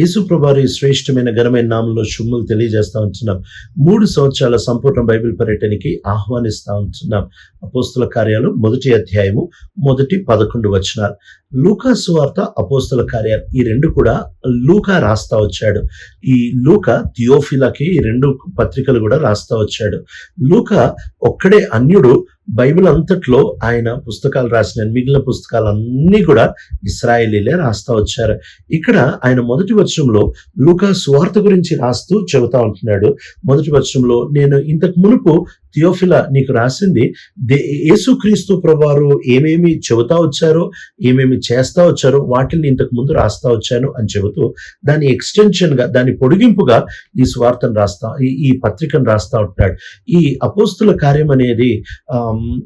యేసుప్రభారి శ్రేష్టమైన ఘనమైన నామంలో శుభములు తెలియజేస్తా ఉంటున్నాం. మూడు సంవత్సరాల సంపూర్ణ బైబిల్ పర్యటనకి ఆహ్వానిస్తూ ఉంటున్నాం. అపోస్తుల కార్యాలు మొదటి అధ్యాయము మొదటి పదకొండు వచనాలు. లూకా సువార్త అపోస్తుల కార్యాలు ఈ రెండు కూడా లూకా రాస్తా వచ్చాడు. ఈ లూకా థియోఫిలాకి ఈ రెండు పత్రికలు కూడా రాస్తా వచ్చాడు. లూకా ఒక్కడే అన్యుడు బైబిల్ అంతట్లో ఆయన పుస్తకాలు రాసిన మిగిలిన పుస్తకాలన్నీ కూడా ఇస్రాయేలీలే రాస్తా వచ్చారు. ఇక్కడ ఆయన మొదటి వచనంలో లూకా సువార్త గురించి రాస్తూ చెబుతా ఉంటున్నాడు. మొదటి వచనంలో నేను ఇంతకు మునుపు థియోఫిల నీకు రాసింది దే యేసుక్రీస్తు ప్రభువారు ఏమేమి చెబుతా వచ్చారో ఏమేమి చేస్తా వచ్చారో వాటిని ఇంతకు ముందు రాస్తా వచ్చాను అని చెబుతూ దాని ఎక్స్టెన్షన్గా దాని పొడిగింపుగా ఈ స్వార్థను రాస్తా ఈ ఈ పత్రికను రాస్తా ఉంటున్నాడు. ఈ అపోస్తుల కార్యం అనేది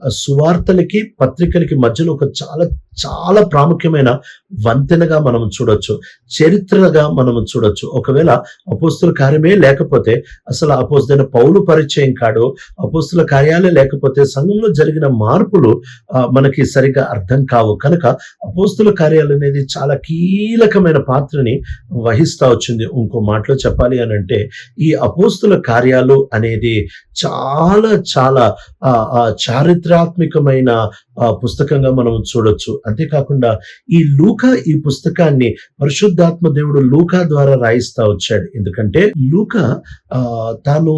సువార్తలకి పత్రికలకి మధ్యలో ఒక చాలా చాలా ప్రాముఖ్యమైన వంతెనగా మనం చూడొచ్చు చరిత్రగా మనం చూడొచ్చు. ఒకవేళ అపోస్తుల కార్యమే లేకపోతే అసలు అపోస్తున్న పౌలు పరిచయం కాడు అపోస్తుల కార్యాలే లేకపోతే సంఘంలో జరిగిన మార్పులు ఆ, మనకి సరిగా అర్థం కావు. కనుక అపోస్తుల కార్యాలు అనేది చాలా కీలకమైన పాత్రని వహిస్తా వచ్చింది. ఇంకో మాటలో చెప్పాలి అని అంటే ఈ అపోస్తుల కార్యాలు అనేది చాలా చాలా ఆ, చారిత్రాత్మకమైన ఆ, పుస్తకంగా మనం చూడొచ్చు. అంతేకాకుండా ఈ లూకా ఈ పుస్తకాన్ని పరిశుద్ధాత్మ దేవుడు లూకా ద్వారా రాయిస్తా వచ్చాడు. ఎందుకంటే లూకా ఆ, తాను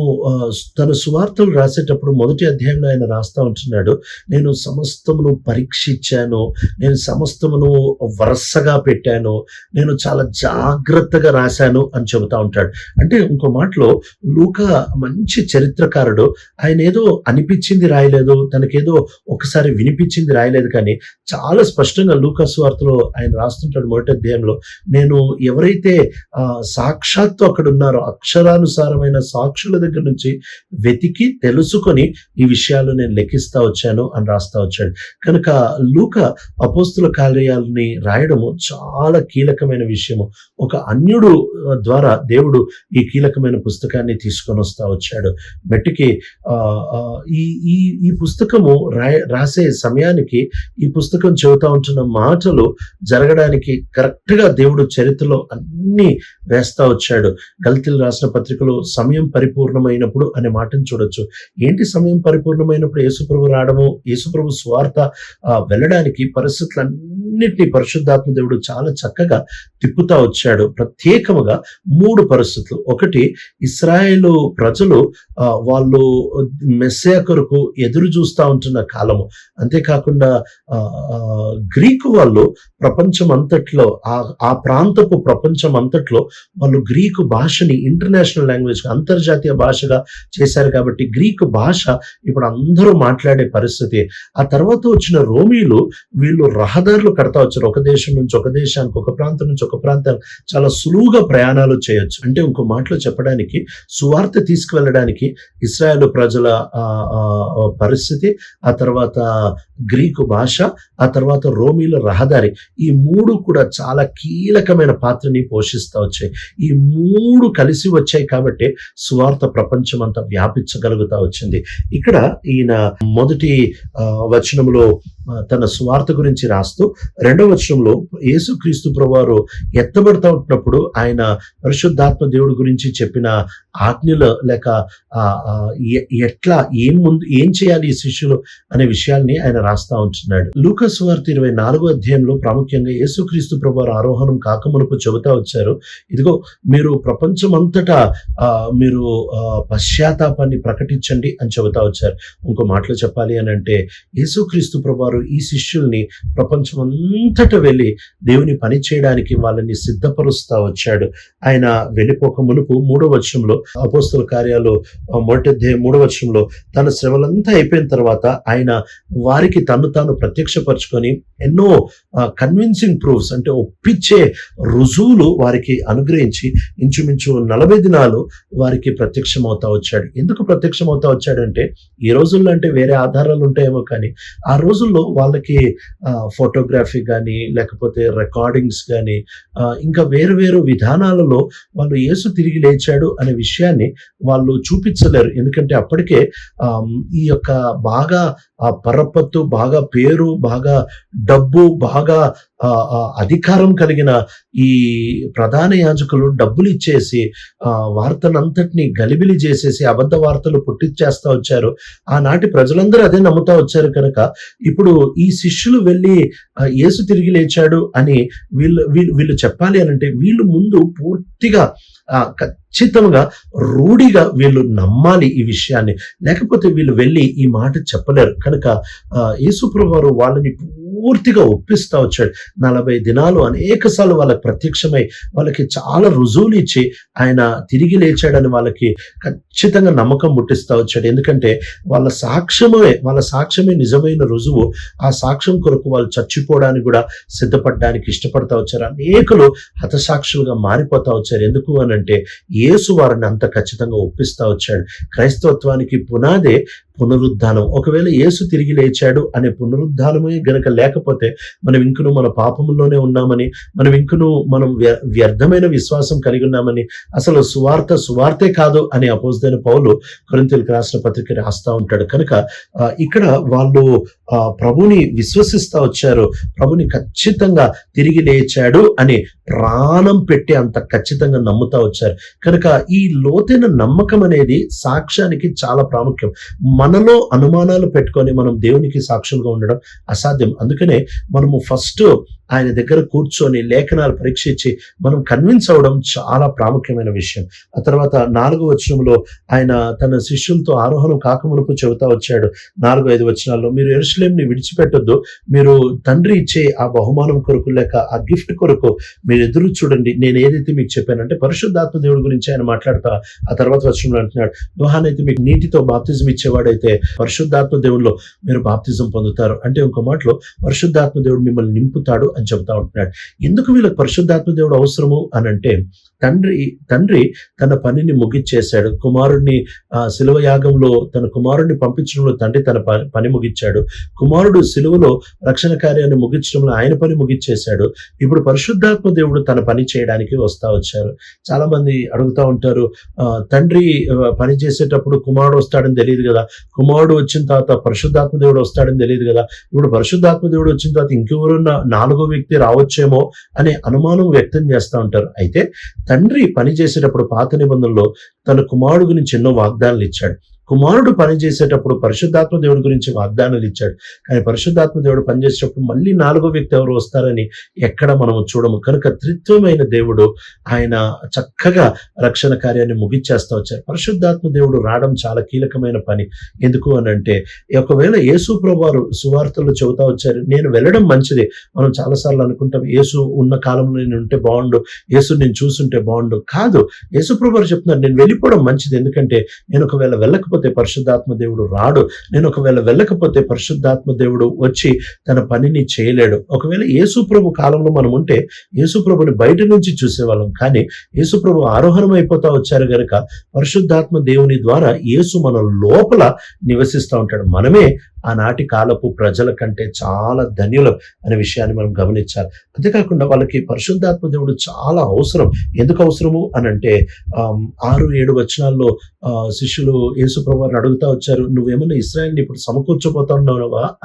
తన సువార్తలు రాసేటప్పుడు మొదటి అధ్యాయంలో ఆయన రాస్తా ఉంటున్నాడు. నేను సమస్తమును పరీక్షించాను. నేను సమస్తమును వరసగా పెట్టాను. నేను చాలా జాగ్రత్తగా రాశాను అని చెబుతా ఉంటాడు. అంటే ఇంకో మాటలో లూకా మంచి చరిత్రకారుడు. ఆయన ఏదో అనిపించింది రాయలేదు. తనకేదో ఒకసారి వినిపించింది రాయలేదు కానీ చాలా స్పష్టంగా లూకస్ వార్తలో ఆయన రాస్తుంటాడు మొదటి అధ్యాయంలో నేను ఎవరైతే ఆ, సాక్షాత్తు అక్కడ ఉన్నారో అక్షరానుసారమైన సాక్షుల దగ్గర నుంచి వెతికి తెలుసుకొని ఈ విషయాలు నేను లెక్కిస్తా వచ్చాను అని రాస్తా వచ్చాడు. కనుక లూక అపోస్తుల కార్యాలని రాయడము చాలా కీలకమైన విషయము. ఒక అన్యుడు ద్వారా దేవుడు ఈ కీలకమైన పుస్తకాన్ని తీసుకొని వస్తా వచ్చాడు. మెట్టికి ఆ, ఈ ఈ ఈ పుస్తకము రాయ రాసే సమయానికి ఈ పుస్తకం చెబుతా ఉంటున్న మాటలు జరగడానికి కరెక్ట్గా దేవుడు చరిత్రలో అన్ని వేస్తా వచ్చాడు. గల్తీలు రాసిన పత్రికలో సమయం పరిపూర్ణమైనప్పుడు అనే మాటను చూడొచ్చు. ఏంటి సమయం పరిపూర్ణమైనప్పుడు యేసుప్రభు రావడము? యేసుప్రభు స్వార్థ వెళ్ళడానికి వెళ్ళడానికి అన్నిటినీ పరిశుద్ధాత్మ దేవుడు చాలా చక్కగా తిప్పుతా వచ్చాడు. ప్రత్యేకముగా మూడు పరిస్థితులు. ఒకటి ఇస్రాయేల్ ప్రజలు ఆ, వాళ్ళు మెస్సే కొరకు ఎదురు చూస్తూ ఉంటున్న కాలము. అంతేకాకుండా గ్రీకు వాళ్ళు ప్రపంచం అంతట్లో ఆ ఆ ప్రాంతపు ప్రపంచం అంతట్లో వాళ్ళు గ్రీకు భాషని ఇంటర్నేషనల్ లాంగ్వేజ్ అంతర్జాతీయ భాషగా చేశారు కాబట్టి గ్రీకు భాష ఇప్పుడు అందరూ మాట్లాడే పరిస్థితి. ఆ తర్వాత వచ్చిన రోమీలు వీళ్ళు రహదారులు కడతా వచ్చారు ఒక దేశం నుంచి ఒక దేశానికి ఒక ప్రాంతం నుంచి ఒక ప్రాంతానికి చాలా సులువుగా ప్రయాణాలు చేయొచ్చు. అంటే ఇంకో మాటలో చెప్పడానికి సువార్త తీసుకువెళ్ళడానికి ఇస్రాయేల్ ప్రజల పరిస్థితి ఆ తర్వాత గ్రీకు భాష ఆ తర్వాత రోమీల రహదారి ఈ మూడు కూడా చాలా కీలకమైన పాత్రని పోషిస్తూ వచ్చాయి. ఈ మూడు కలిసి వచ్చాయి కాబట్టి సువార్త ప్రపంచం అంతా వ్యాపించగలుగుతా వచ్చింది. ఇక్కడ ఈయన మొదటి వచనంలో తన సువార్త గురించి రాస్తూ రెండవ వచనంలో యేసుక్రీస్తు ప్రభువారు ఎత్తబడతా ఉంటున్నప్పుడు ఆయన పరిశుద్ధాత్మ దేవుడి గురించి చెప్పిన ఆజ్ఞలు లేక ఎట్లా ఏం ముందు ఏం చేయాలి ఈ శిష్యులు అనే విషయాల్ని ఆయన రాస్తా ఉంటున్నాడు. లూకస్ వార్త ఇరవై నాలుగో అధ్యాయంలో ప్రాముఖ్యంగా యేసుక్రీస్తు ప్రభువారు ఆరోహణం కాకమునకు చెబుతా వచ్చారు. ఇదిగో మీరు ప్రపంచమంతటా ఆ, మీరు ఆ, పశ్చాత్తాపాన్ని ప్రకటించండి అని చెబుతా వచ్చారు. ఇంకో మాటలో చెప్పాలి అని అంటే యేసుక్రీస్తు ప్రభువారు ఈ శిష్యుల్ని అంతట వెళ్ళి దేవుని పని చేయడానికి వాళ్ళని సిద్ధపరుస్తా వచ్చాడు. ఆయన వెళ్ళిపోక మునుపు మూడో వర్షంలో అపోస్తుల కార్యాలు మొదటి అధ్యాయం మూడో వర్షంలో తన శ్రమలంతా అయిపోయిన తర్వాత ఆయన వారికి తను తాను ప్రత్యక్షపరచుకొని ఎన్నో కన్విన్సింగ్ ప్రూఫ్స్ అంటే ఒప్పించే రుజువులు వారికి అనుగ్రహించి ఇంచుమించు నలభై దినాలు వారికి ప్రత్యక్షమవుతా వచ్చాడు. ఎందుకు ప్రత్యక్షమవుతా వచ్చాడంటే ఈ రోజుల్లో అంటే వేరే ఆధారాలు ఉంటాయేమో కానీ ఆ రోజుల్లో వాళ్ళకి ఫోటోగ్రఫీ ఫోటోగ్రఫీ కానీ లేకపోతే రికార్డింగ్స్ కానీ ఇంకా వేరు వేరు విధానాలలో వాళ్ళు యేసు తిరిగి లేచాడు అనే విషయాన్ని వాళ్ళు చూపించలేరు. ఎందుకంటే అప్పటికే ఈ యొక్క బాగా ఆ పరపత్తు, బాగా పేరు, బాగా డబ్బు, బాగా అధికారం కలిగిన ఈ ప్రధాన యాజకులు డబ్బులు ఇచ్చేసి వార్తలంతటినీ గలిబిలి చేసేసి అబద్ధ వార్తలు పుట్టిచ్చేస్తా వచ్చారు. ఆనాటి ప్రజలందరూ అదే నమ్ముతా వచ్చారు కనుక, ఇప్పుడు ఈ శిష్యులు వెళ్ళి యేసు తిరిగి లేచాడు అని వీళ్ళు వీళ్ళు వీళ్ళు చెప్పాలి అనంటే వీళ్ళు ముందు పూర్తిగా ఖచ్చితంగా రూఢిగా వీళ్ళు నమ్మాలి ఈ విషయాన్ని. లేకపోతే వీళ్ళు వెళ్ళి ఈ మాట చెప్పలేరు. కనుక ఆహ్, యేసు వాళ్ళని పూర్తిగా ఒప్పిస్తా వచ్చాడు. 40 దినాలు అనేక సార్లు వాళ్ళకి ప్రత్యక్షమై వాళ్ళకి చాలా రుజువులు ఇచ్చి ఆయన తిరిగి లేచాడని వాళ్ళకి ఖచ్చితంగా నమ్మకం ముట్టిస్తూ వచ్చాడు. ఎందుకంటే వాళ్ళ సాక్ష్యమే వాళ్ళ సాక్ష్యమే నిజమైన రుజువు. ఆ సాక్ష్యం కొరకు వాళ్ళు చచ్చిపోవడానికి కూడా సిద్ధపడడానికి ఇష్టపడతా వచ్చారు. అనేకులు హతసాక్షులుగా మారిపోతా వచ్చారు. ఎందుకు అనంటే యేసు వారిని అంత ఖచ్చితంగా ఒప్పిస్తా వచ్చాడు. క్రైస్తవత్వానికి పునాదే పునరుద్ధానం. ఒకవేళ యేసు తిరిగి లేచాడు అనే పునరుద్ధానమే గనక లేకపోతే మనం ఇంకను మన పాపంలోనే ఉన్నామని, మనం ఇంకను మనం వ్యర్థమైన విశ్వాసం కలిగి ఉన్నామని, అసలు సువార్త సువార్తే కాదు అని అపోస్తలుడైన పౌలు కొరింతలకు రాసిన పత్రిక రాస్తా ఉంటాడు. కనుక ఇక్కడ వాళ్ళు ప్రభుని విశ్వసిస్తా వచ్చారు. ప్రభుని ఖచ్చితంగా తిరిగి లేచాడు అని ప్రాణం పెట్టి అంత ఖచ్చితంగా నమ్ముతా వచ్చారు. కనుక ఈ లోతైన నమ్మకం అనేది సాక్ష్యానికి చాలా ప్రాముఖ్యం. మనలో అనుమానాలు పెట్టుకొని మనం దేవునికి సాక్షులుగా ఉండడం అసాధ్యం. అందుకనే మనము ఫస్ట్ ఆయన దగ్గర కూర్చొని లేఖనాలు పరీక్షించి మనం కన్విన్స్ అవ్వడం చాలా ప్రాముఖ్యమైన విషయం. ఆ తర్వాత నాలుగు వచనంలో ఆయన తన శిష్యులతో ఆరోహణం కాకమునుపు చెబుతా వచ్చాడు. 4, 5 వచనాల్లో మీరు ఎరుసలేంని విడిచిపెట్టొద్దు. మీరు తండ్రి ఇచ్చే ఆ బహుమానం కొరకు లేక ఆ గిఫ్ట్ కొరకు మీరు ఎదురు చూడండి. నేను ఏదైతే మీకు చెప్పానంటే పరిశుద్ధాత్మ దేవుడి గురించి ఆయన మాట్లాడుతా ఆ తర్వాత వచనంలో అంటున్నాడు. యోహానైతే మీకు నీటితో బాప్తిజం ఇచ్చేవాడైతే పరిశుద్ధాత్మ దేవుడిలో మీరు బాప్తిజం పొందుతారు. అంటే ఇంకో మాటలో పరిశుద్ధాత్మ దేవుడు మిమ్మల్ని నింపుతాడు అని చెబుతా ఉంటున్నాడు. ఎందుకు వీళ్ళకి పరిశుద్ధాత్మ దేవుడు అవసరము అంటే తండ్రి తండ్రి తన పనిని ముగిచ్చేశాడు. కుమారుడిని ఆహ్, శిలువ యాగంలో తన కుమారుడిని పంపించడంలో తండ్రి తన పని ముగిచ్చాడు. కుమారుడు సిలువలో రక్షణ కార్యాన్ని ముగించడంలో ఆయన పని ముగిచ్చేశాడు. ఇప్పుడు పరిశుద్ధాత్మ దేవుడు తన పని చేయడానికి వస్తా వచ్చారు. చాలా మంది అడుగుతా ఉంటారు తండ్రి పని చేసేటప్పుడు కుమారుడు వస్తాడని తెలియదు కదా కుమారుడు వచ్చిన తర్వాత పరిశుద్ధాత్మ దేవుడు వస్తాడని తెలియదు కదా ఇప్పుడు పరిశుద్ధాత్మ దేవుడు వచ్చిన తర్వాత ఇంకెవరన్నా నాలుగో వ్యక్తి రావచ్చేమో అనే అనుమానం వ్యక్తం చేస్తా ఉంటారు. అయితే తండ్రి పని చేసేటప్పుడు పాత నిబంధనలో తన కుమారుడు గురించి ఎన్నో వాగ్దానాలు ఇచ్చాడు. కుమారుడు పని చేసేటప్పుడు పరిశుద్ధాత్మ దేవుడి గురించి వాగ్దానాలు ఇచ్చాడు. కానీ పరిశుద్ధాత్మ దేవుడు పనిచేసేటప్పుడు మళ్ళీ నాలుగో వ్యక్తి ఎవరు వస్తారని ఎక్కడ మనము చూడము. కనుక త్రిత్వమైన దేవుడు ఆయన చక్కగా రక్షణ కార్యాన్ని ముగిచ్చేస్తా వచ్చారు. పరిశుద్ధాత్మ దేవుడు రావడం చాలా కీలకమైన పని. ఎందుకు అని అంటే ఒకవేళ యేసు ప్రభువారు సువార్తలు చెబుతా వచ్చారు. నేను వెళ్ళడం మంచిదే. మనం చాలాసార్లు అనుకుంటాం యేసు ఉన్న కాలంలో నేను ఉంటే బాగుండు యేసు నేను చూసుంటే బాగుండు కాదు. యేసు ప్రభువారు చెప్తున్నారు నేను వెళ్ళిపోవడం మంచిది. ఎందుకంటే నేను ఒకవేళ వెళ్ళకపోతే పరిశుద్ధాత్మ దేవుడు రాడు. నేను ఒకవేళ వెళ్ళకపోతే పరిశుద్ధాత్మ దేవుడు వచ్చి తన పనిని చేయలేడు. ఒకవేళ యేసుప్రభు కాలంలో మనం ఉంటే యేసుప్రభుని బయట నుంచి చూసేవాళ్ళం. కానీ యేసుప్రభు ఆరోహణం అయిపోతా వచ్చారు గనక పరిశుద్ధాత్మ దేవుని ద్వారా యేసు మన లోపల నివసిస్తూ ఉంటాడు. మనమే ఆనాటి కాలపు ప్రజల కంటే చాలా ధన్యులం అనే విషయాన్ని మనం గమనించాలి. అంతేకాకుండా వాళ్ళకి పరిశుద్ధాత్మ దేవుడు చాలా అవసరం. ఎందుకు అవసరము అనంటే ఆహ్, 6, 7 వచనాల్లో శిష్యులు యేసు ప్రభువారిని అడుగుతా వచ్చారు. నువ్వేమన్నా ఇస్రాయల్ని ఇప్పుడు సమకూర్చబోతా అని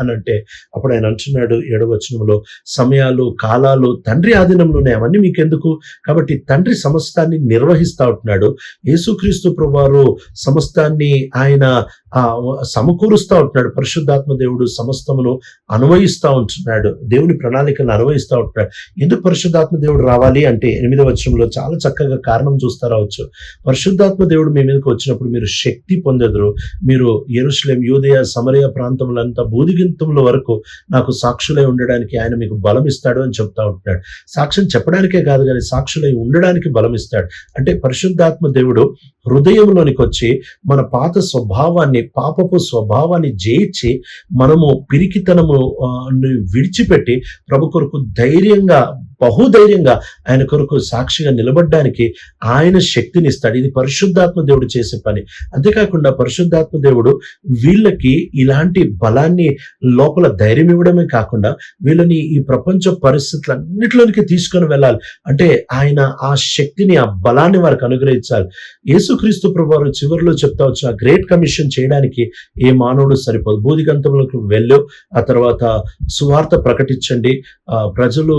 అనంటే అప్పుడు ఆయన అంటున్నాడు 7 వచనంలో సమయాలు, కాలాలు తండ్రి ఆధీనంలోనే అవన్నీ అవన్నీ మీకెందుకు? కాబట్టి తండ్రి సమస్తాన్ని నిర్వహిస్తా ఉంటున్నాడు. యేసుక్రీస్తు ప్రభువారు సమస్తాన్ని ఆయన ఆహ్, సమకూరుస్తా ఉంటున్నాడు. పరిశుద్ధాత్మ దేవుడు సమస్తమును అన్వయిస్తా ఉంటున్నాడు. దేవుని ప్రణాళికలను అన్వయిస్తా ఉంటున్నాడు. ఎందుకు పరిశుద్ధాత్మ దేవుడు రావాలి అంటే ఎనిమిదవ వచనంలో చాలా చక్కగా కారణం చూస్తా రావచ్చు. పరిశుద్ధాత్మ దేవుడు మీ మీదకి వచ్చినప్పుడు మీరు శక్తి పొందెదరు. మీరు ఎరుసలేం యూదయ, సమరయ ప్రాంతములంతా బూదిగింతముల వరకు నాకు సాక్షులై ఉండడానికి ఆయన మీకు బలం ఇస్తాడు అని చెప్తా ఉంటున్నాడు. సాక్ష్యం చెప్పడానికే కాదు కానీ సాక్షులై ఉండడానికి బలం ఇస్తాడు. అంటే పరిశుద్ధాత్మ దేవుడు హృదయంలోనికి వచ్చి మన పాత స్వభావాన్ని, పాపపు స్వభావాన్ని జయించి మనము పిరికితనము విడిచిపెట్టి ప్రభు కొరకు ధైర్యంగా బహుధైర్యంగా ఆయన కొరకు సాక్షిగా నిలబడడానికి ఆయన శక్తిని ఇస్తాడు ఇది పరిశుద్ధాత్మ దేవుడు చేసే పని. అంతేకాకుండా పరిశుద్ధాత్మ దేవుడు వీళ్ళకి ఇలాంటి బలాన్ని లోపల ధైర్యం ఇవ్వడమే కాకుండా వీళ్ళని ఈ ప్రపంచ పరిస్థితులన్నిటిలోనికి తీసుకొని వెళ్ళాలి. అంటే ఆయన ఆ శక్తిని ఆ బలాన్ని వారికి అనుగ్రహించాలి. యేసుక్రీస్తు ప్రభు చివరిలో చెప్తా వచ్చిన గ్రేట్ కమిషన్ చేయడానికి ఏ మానవుడు సరిపోదు. బూదిగంతములకు వెళ్ళు ఆ తర్వాత సువార్త ప్రకటించండి. ప్రజలు ప్రజలు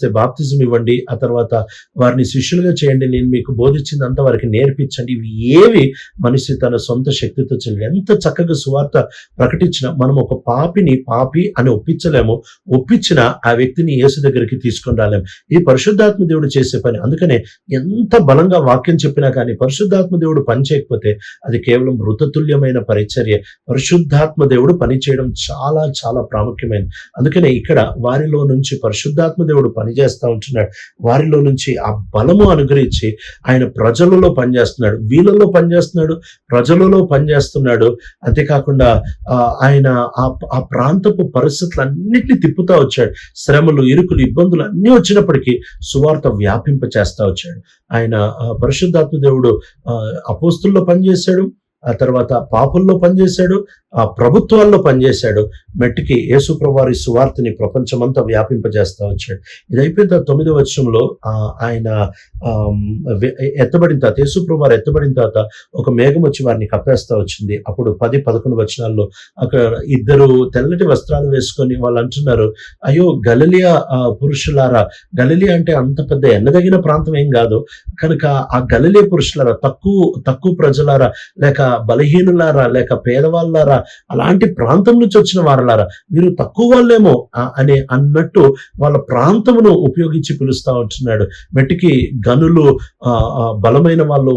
ఇస్తే బాప్తిజం ఇవ్వండి ఆ తర్వాత వారిని శిష్యులుగా చేయండి. నేను మీకు బోధించిందంతా వారికి నేర్పించండి. ఇవి ఏవి? మనిషి తన సొంత శక్తితో చేయలేదు ఎంత చక్కగా సువార్త ప్రకటించిన మనం ఒక పాపిని పాపి అని ఒప్పించలేము. ఒప్పించిన ఆ వ్యక్తిని యేసు దగ్గరికి తీసుకొని రాలేము. ఈ పరిశుద్ధాత్మ దేవుడు చేసే పని. అందుకనే ఎంత బలంగా వాక్యం చెప్పినా కానీ పరిశుద్ధాత్మ దేవుడు పని చేయకపోతే అది కేవలం మృతతుల్యమైన పరిచర్య. పరిశుద్ధాత్మ దేవుడు పని చేయడం చాలా చాలా ప్రాముఖ్యమైనది. అందుకనే ఇక్కడ వారిలో నుంచి పరిశుద్ధాత్మ దేవుడు పనిచేస్తూ ఉంటున్నాడు. వారిలో నుంచి ఆ బలము అనుగ్రహించి ఆయన ప్రజలలో పనిచేస్తున్నాడు. వీళ్ళలో పనిచేస్తున్నాడు ప్రజలలో పనిచేస్తున్నాడు. అంతేకాకుండా ఆ, ఆయన ఆ ఆ ప్రాంతపు పరిస్థితులన్నింటినీ తిప్పుతా వచ్చాడు. శ్రమలు ఇరుకులు ఇబ్బందులు అన్నీ వచ్చినప్పటికీ సువార్త వ్యాపింప చేస్తా వచ్చాడు. ఆయన పరిశుద్ధాత్మ దేవుడు ఆ, అపోస్తుల్లో పనిచేశాడు. ఆ తర్వాత పాపుల్లో పనిచేశాడు ఆ ప్రభుత్వాల్లో పనిచేశాడు. మెట్టికి యేసుప్రవారి సువార్తని ప్రపంచమంతా వ్యాపింపజేస్తా వచ్చాడు. ఇది అయిపోయిన తర్వాత తొమ్మిదో వచ్చంలో ఆయన ఎత్తబడిన తర్వాత యేసుప్రవారు ఎత్తబడిన తర్వాత ఒక మేఘం వచ్చి వారిని కప్పేస్తా వచ్చింది. అప్పుడు పది పదకొండు వచనాల్లో అక్కడ ఇద్దరు తెల్లటి వస్త్రాలు వేసుకొని వాళ్ళు అంటున్నారు అయ్యో గలలియా ఆ, పురుషులారా గలిలియా అంటే అంత పెద్ద ఎన్నదగిన ప్రాంతం ఏం కాదు. కనుక ఆ గలలియా పురుషులారా తక్కువ తక్కువ ప్రజలారా లేక బలహీనులారా లేక పేదవాళ్ళారా అలాంటి ప్రాంతం నుంచి వచ్చిన వారలారా మీరు తక్కువ వాళ్ళేమో అనే అన్నట్టు వాళ్ళ ప్రాంతమును ఉపయోగించి పిలుస్తా ఉంటున్నాడు. మెట్టికి గనులు ఆ, బలమైన వాళ్ళు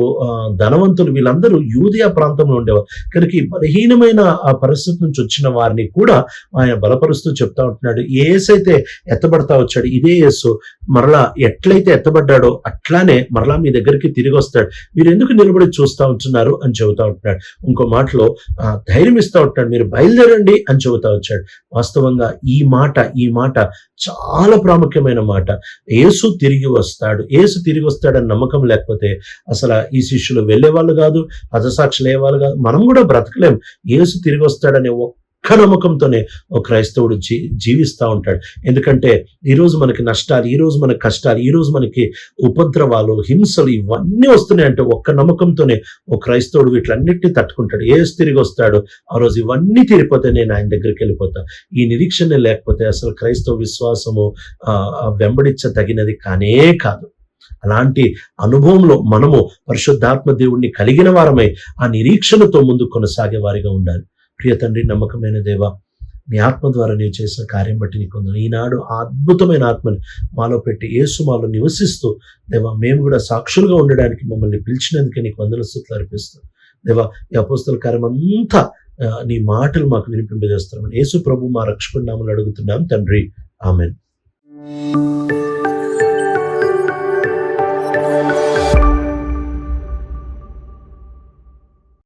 ధనవంతులు వీళ్ళందరూ యూదియా ప్రాంతంలో ఉండేవారు. కనుక ఈ బలహీనమైన ఆ పరిస్థితి నుంచి వచ్చిన వారిని కూడా ఆయన బలపరుస్తూ చెప్తా ఉంటున్నాడు. ఏసైతే ఎత్తబడతా వచ్చాడు. ఇదే యేసు. మరలా ఎట్లయితే ఎత్తబడ్డాడో అట్లానే మరలా మీ దగ్గరికి తిరిగి వస్తాడు. మీరు ఎందుకు నిలబడి చూస్తా ఉంటున్నారు అని చెబుతా ఉంటాడు ఇంకో మాటలో ధైర్యం ఇస్తా ఉంటాడు మీరు బయలుదేరండి అని చెబుతా వచ్చాడు. వాస్తవంగా ఈ మాట ఈ మాట చాలా ప్రాముఖ్యమైన మాట. ఏసు తిరిగి వస్తాడు. ఏసు తిరిగి వస్తాడని నమ్మకం లేకపోతే అసలు ఈ శిష్యులు వెళ్ళే వాళ్ళు కాదు హతసాక్షులు అయ్యే వాళ్ళు కాదు. మనం కూడా బ్రతకలేం. ఏసు తిరిగి వస్తాడనే ఒక్క నమ్మకంతోనే ఒక క్రైస్తవుడు జీ జీవిస్తూ ఉంటాడు. ఎందుకంటే ఈరోజు మనకి నష్టాలు ఈ రోజు మనకి కష్టాలు ఈ రోజు మనకి ఉపద్రవాలు హింసలు ఇవన్నీ వస్తున్నాయి అంటే ఒక్క నమ్మకంతోనే ఒక క్రైస్తవుడు వీటిలన్నిటిని తట్టుకుంటాడు. ఏ తిరిగి వస్తాడు ఆ రోజు ఇవన్నీ తీరిపోతే నేను ఆయన దగ్గరికి వెళ్ళిపోతా. ఈ నిరీక్షణ లేకపోతే అసలు క్రైస్తవ విశ్వాసము ఆ, తగినది కానే కాదు. అలాంటి అనుభవంలో మనము పరిశుద్ధాత్మ దేవుణ్ణి కలిగిన వారమై ఆ నిరీక్షణతో ముందు కొనసాగే వారిగా ఉండాలి. ప్రియ తండ్రి నమ్మకమైన దేవ నీ ఆత్మ ద్వారా నీవు చేసిన కార్యం బట్టి నీకు వందనాలు. ఈనాడు ఆ అద్భుతమైన ఆత్మని మాలో పెట్టి యేసు మాలో నివసిస్తూ దేవా మేము కూడా సాక్షులుగా ఉండడానికి మమ్మల్ని పిలిచినందుకే నీకు వందల స్థుతులు అర్పిస్తాం దేవా ఈ అపోస్తల కార్యం అంతా నీ మాటలు మాకు వినిపింపజేస్తున్నాం యేసు ప్రభు మా రక్షకుడు నామలు అడుగుతున్నాం తండ్రి ఆమెన్